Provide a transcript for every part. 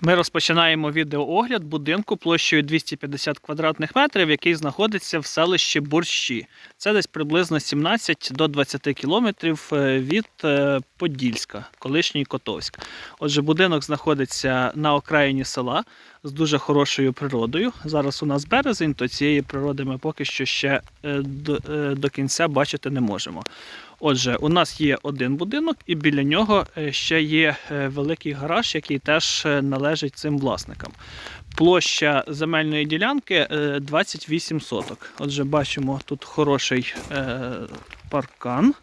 Ми розпочинаємо відеоогляд будинку площею 250 квадратних метрів, який знаходиться в селищі Борщі. Це десь приблизно 17 до 20 кілометрів е, від е, Подільська, колишній Котовськ. Отже, будинок знаходиться на окраїні села з дуже хорошою природою. Зараз у нас березень, то цієї природи ми поки що ще е, до, до кінця бачити не можемо. Отже, у нас є один будинок, і біля нього е, ще є е, великий гараж, який теж е, належить цим власникам. Площа земельної ділянки е, 28 соток. Отже, бачимо тут хороший паркан.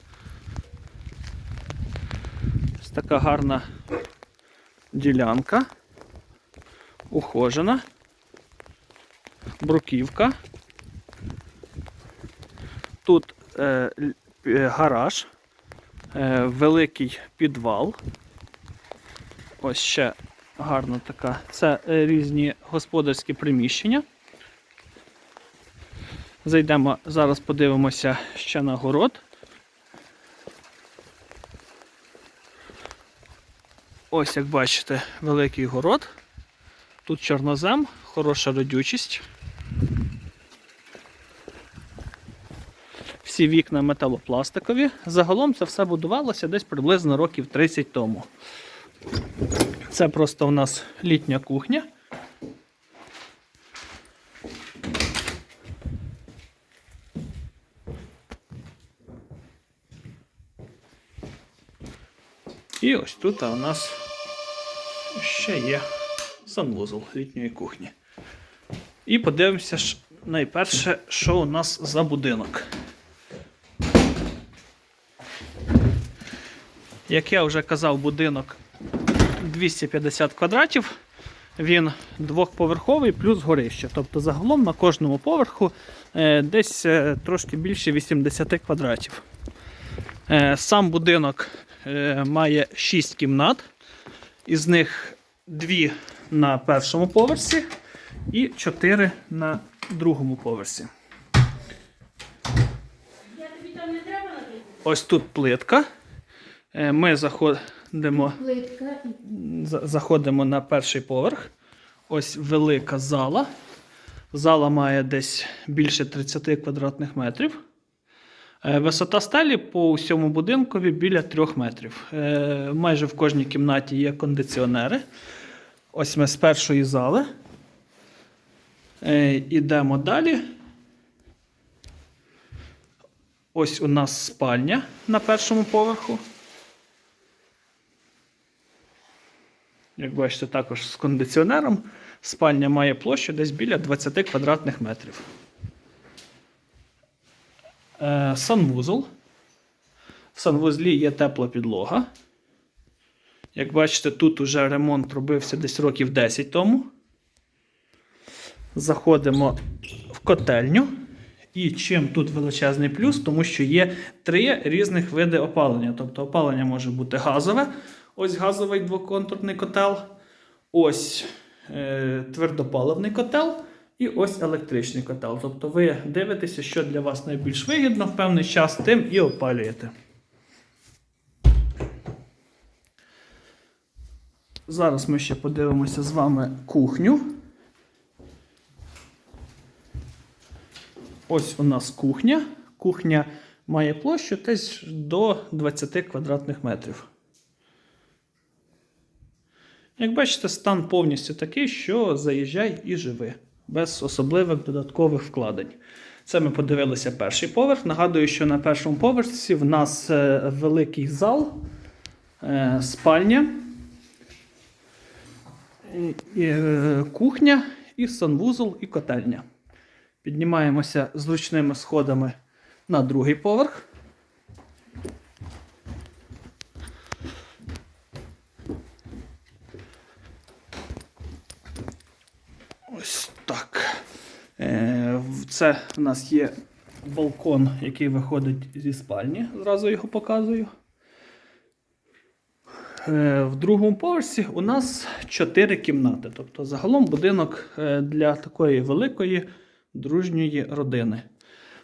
Ось така гарна ділянка. Ухожена. Бруківка. Тут гараж, е, великий підвал. Ось ще гарна така. Це е, різні господарські приміщення. Зайдемо, зараз подивимося ще на город. Ось, як бачите, великий город. Тут чорнозем, хороша родючість. Всі вікна металопластикові. Загалом це все будувалося десь приблизно років 30 тому. Це просто у нас літня кухня. І ось тут у нас ще є санвузол літньої кухні. І подивимося найперше, що у нас за будинок. Як я вже казав, будинок 250 квадратів. Він двохповерховий плюс горище. Тобто загалом на кожному поверху е, десь е, трошки більше 80 квадратів. Е, сам будинок має 6 кімнат, із них 2 на першому поверсі і 4 на другому поверсі. Ось тут плитка. Е, Ми заходимо, заходимо на перший поверх. Ось велика зала. Зала має десь більше 30 квадратних метрів. Е, Висота стелі по всьому будинкові біля 3 метрів. Е, Майже в кожній кімнаті є кондиціонери. Ось ми з першої зали. Ідемо далі. Ось у нас спальня на першому поверху. Як бачите, також з кондиціонером. Спальня має площу десь біля 20 квадратних метрів. Е, санвузол. В санвузлі є тепла підлога. Як бачите, тут уже ремонт робився десь років 10 тому. Заходимо в котельню. І чим тут величезний плюс, тому що є три різних види опалення. Тобто опалення може бути газове, ось газовий двоконтурний котел, ось е, твердопаливний котел і ось електричний котел. Тобто ви дивитеся, що для вас найбільш вигідно в певний час, тим і опалюєте. Зараз ми ще подивимося з вами кухню. Ось у нас кухня. Кухня має площу десь до 20 квадратних метрів. Як бачите, стан повністю такий, що заїжджай і живи, без особливих додаткових вкладень. Це ми подивилися перший поверх. Нагадую, що на першому поверсі в нас е, великий зал, е, спальня, е, кухня, і санвузол, і котельня. Піднімаємося зручними сходами на другий поверх. Ось так. Е, в- Це в нас є балкон, який виходить зі спальні. Зразу його показую. Е, В другому поверсі у нас 4 кімнати. Тобто загалом будинок е, для такої великої дружньої родини.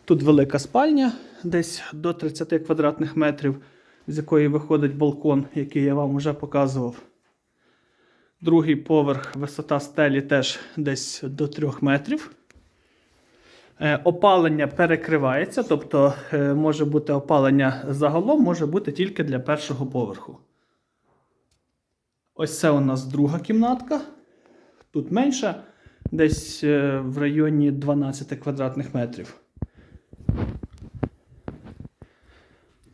Тут велика спальня, десь до 30 квадратних метрів, з якої виходить балкон, який я вам вже показував. Другий поверх, висота стелі теж десь до 3 метрів. Е, Опалення перекривається, тобто е, може бути опалення загалом, може бути тільки для першого поверху. Ось це у нас друга кімнатка. Тут менша, десь е, в районі 12 квадратних метрів.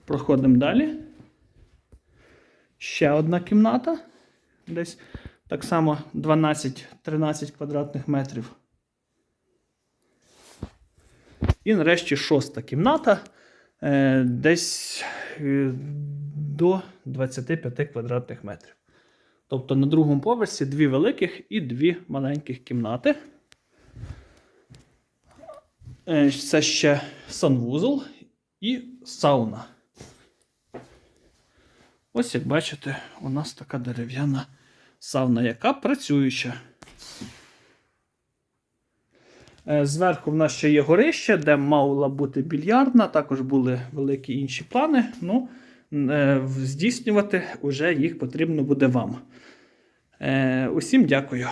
Проходимо далі. Ще одна кімната. Десь так само 12-13 квадратних метрів. І нарешті шоста кімната. е, Десь е, до 25 квадратних метрів. Тобто на другому поверсі дві великих і дві маленьких кімнати. Е, Це ще санвузол і сауна. Ось як бачите, у нас така дерев'яна сауна, яка працююча. Е, Зверху в нас ще є горище, де мала бути більярдна, також були великі інші плани. Ну, е, здійснювати вже їх потрібно буде вам. Е, Усім дякую.